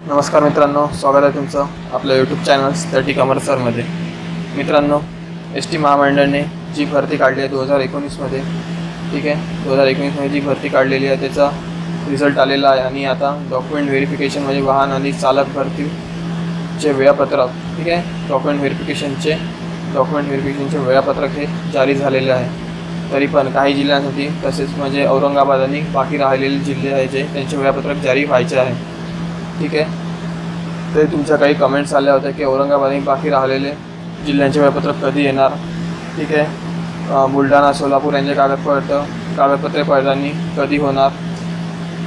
नमस्कार मित्रांनो स्वागत आहे तुमचं आपल्या यूट्यूब चॅनल थर्टी कमर्सरमध्ये मित्रांनो एस टी महामंडळाने जी भरती काढली आहे दोन हजार एकोणीसमध्ये ठीक आहे? दोन हजार एकोणीसमध्ये जी भरती काढलेली आहे त्याचा रिझल्ट आलेला आहे आणि आता डॉक्युमेंट व्हेरिफिकेशन म्हणजे वाहन आणि चालक भरतीचे वेळापत्रक ठीक आहे? डॉक्युमेंट व्हेरिफिकेशनचे डॉक्युमेंट व्हेरिफिकेशनचे वेळापत्रक हे जारी झालेले आहे. तरी पण काही जिल्ह्यांसाठी तसेच म्हणजे औरंगाबाद आणि बाकी राहिलेले जिल्हे आहे जे त्यांचे वेळापत्रक जारी व्हायचे आहे. ठीक आहे. ते तुमच्या काही कमेंट्स आल्या होत्या की औरंगाबाद आणि बाकी राहिलेले जिल्ह्यांचे वेळापत्रक कधी येणार? ठीक आहे. बुलढाणा सोलापूर यांचे कागदपत्र कागदपत्रे पडताळणी कधी होणार?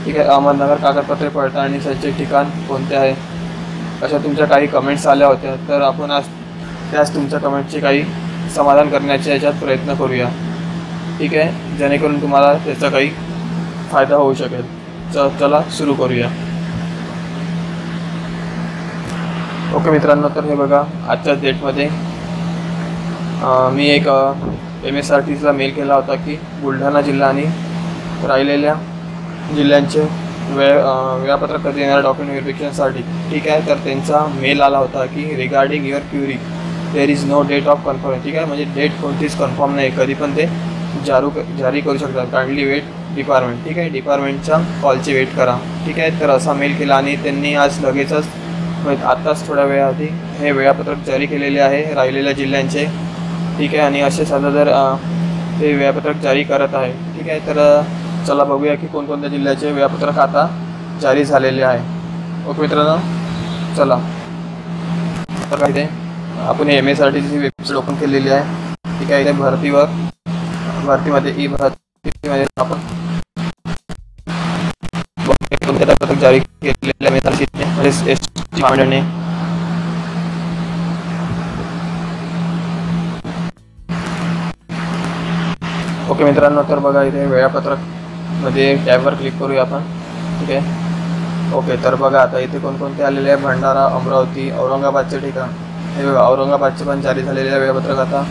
ठीक आहे. अहमदनगर कागदपत्रे पडताळणीचे ठिकाण कोणते आहे? अशा तुमच्या काही कमेंट्स आल्या होत्या. तर आपण आज त्याच तुमच्या कमेंटचे काही समाधान करण्याचे याच्यात प्रयत्न करूया. ठीक आहे. जेणेकरून तुम्हाला त्याचा काही फायदा होऊ शकेल. चला सुरू करूया. ओके मित्रांनो तर हे बघा आजच्या डेटमध्ये मी एक एम एस आर टीचा मेल केला होता की बुलढाणा जिल्हा आणि राहिलेल्या जिल्ह्यांचे वेळ वेळापत्रक कधी येणाऱ्या डॉक्युमेंट व्हेरिफिकेशनसाठी ठीक आहे? तर त्यांचा मेल आला होता की regarding your query there is no date of confirm ठीक आहे? म्हणजे डेट कोणतीच कन्फर्म नाही. कधी पण ते जारू जारी करू शकतात. काइंडली वेट डिपार्टमेंट ठीक आहे? डिपार्टमेंटच्या कॉलची वेट करा. ठीक आहे? तर असा मेल केला आणि त्यांनी आज लगेचच आत्ताच थोड्या वेळाआधी हे वेळापत्रक जारी केलेले आहे राहिलेल्या जिल्ह्यांचे. ठीक आहे आणि असे साधा जर हे ते वेळापत्रक जारी करत आहे ठीक आहे तर चला बघूया की कोणकोणत्या जिल्ह्याचे वेळापत्रक आता जारी झालेले आहे. ओके मित्रांनो चला. तर काय ते आपण एम एस आर टीची वेबसाईट ओपन केलेली आहे. ठीक आहे भरतीवर भरतीमध्ये ई भरतीमध्ये आपण वेळापत्रक जारी टी महामंडळाने ओके मित्रांनो, तर बघा इथे वेळापत्रक मध्ये टॅबवर क्लिक करूया आपण. ठीक आहे? ओके, तर बघा आता इथे कोणकोणते आलेले आहे भंडारा, अमरावती, औरंगाबादचे ठिकाण. हे बघा, औरंगाबादचे पण जारी झालेले वेळापत्रक आता.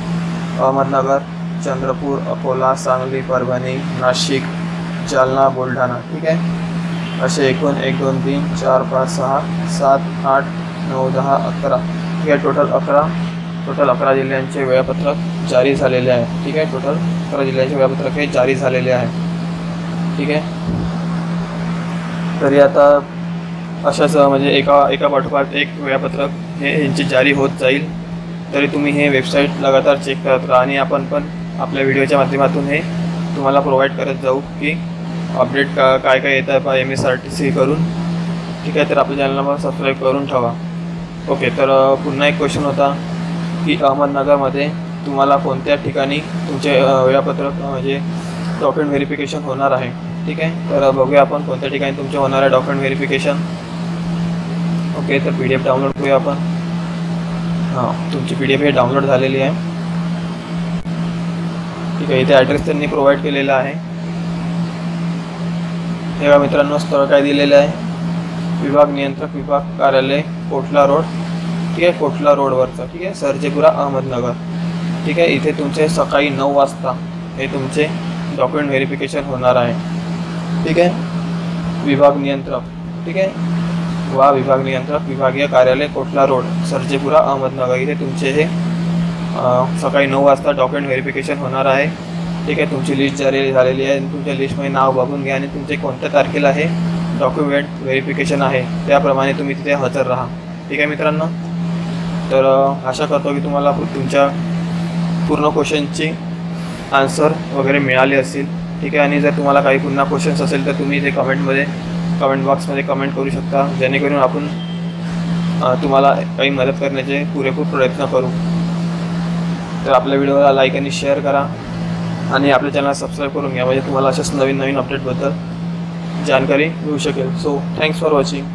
अहमदनगर, चंद्रपूर, अकोला, सांगली, परभणी, नाशिक, जालना, बुलढाणा. ठीक आहे? असे एकूण एक दोन तीन चार पाच सहा सात आठ नऊ दहा अकरा. ठीक आहे टोटल अकरा टोटल अकरा जिल्ह्यांचे वेळापत्रक जारी झालेले आहे. ठीक आहे टोटल अकरा जिल्ह्यांचे वेळापत्रक हे जारी झालेले आहे. ठीक आहे? तरी आता अशाच म्हणजे एका एका पाठोपाठ एक वेळापत्रक हे यांचे जारी होत जाईल. तरी तुम्ही हे वेबसाईट लगातार चेक करत राहा आणि आपण पण आपल्या व्हिडिओच्या माध्यमातून हे तुम्हाला प्रोव्हाइड करत जाऊ की अपडेट का काय काय येतं आहे M S R T C करून. ठीक आहे तर आपल्या चॅनलला मला सबस्क्राईब करून ठेवा. ओके तर पुन्हा एक क्वेश्चन होता की अहमदनगरमध्ये तुम्हाला कोणत्या ठिकाणी तुमचे वेळापत्रक म्हणजे डॉक्युमेंट व्हेरिफिकेशन होणार आहे? ठीक आहे तर बघूया आपण कोणत्या ठिकाणी तुमचे होणार आहे डॉक्युमेंट व्हेरिफिकेशन ओके तर पी डी एफ डाउनलोड करूया आपण. हां तुमची पी डी एफ हे डाउनलोड झालेली आहे. ठीक आहे इथे ॲड्रेस त्यांनी प्रोव्हाइड केलेला आहे. तेव्हा मित्रांनो स्थळ काय दिलेलं आहे? विभाग नियंत्रक विभाग कार्यालय कोटला रोड. ठीक आहे कोटला रोडवरचं ठीक आहे सरजेपुरा अहमदनगर. ठीक आहे इथे तुमचे सकाळी नऊ वाजता हे तुमचे डॉक्युमेंट व्हेरिफिकेशन होणार आहे. ठीक आहे विभाग नियंत्रक. ठीक आहे वा विभाग नियंत्रक विभागीय कार्यालय कोटला रोड सरजेपुरा अहमदनगर. इथे तुमचे हे सकाळी नऊ वाजता डॉक्युमेंट व्हेरिफिकेशन होणार आहे. ठीक आहे तुमची लिस्ट जारी झालेली आहे. तुमच्या लिस्टमध्ये नाव बघून घ्या आणि तुमचे कोणत्या तारखेला आहे डॉक्युमेंट व्हेरिफिकेशन आहे त्याप्रमाणे तुम्ही तिथे हजर राहा. ठीक आहे मित्रांनो? तर आशा करतो की तुम्हाला तुमच्या पूर्ण क्वेश्चनची आन्सर वगैरे मिळाले असतील ठीक आहे आणि जर तुम्हाला काही पुन्हा क्वेश्चन्स असेल तर तुम्ही ते कमेंटमध्ये कमेंट बॉक्समध्ये कमेंट करू शकता. जेणेकरून आपण तुम्हाला काही मदत करण्याचे पुरेपूर प्रयत्न करू. तर आपल्या व्हिडिओला लाईक आणि शेअर करा. आणि आपल्या चॅनल सबस्क्राईब करून घ्या. म्हणजे तुम्हाला अशाच नवीन नवीन अपडेटबद्दल जानकारी मिळू शकेल. So thanks for watching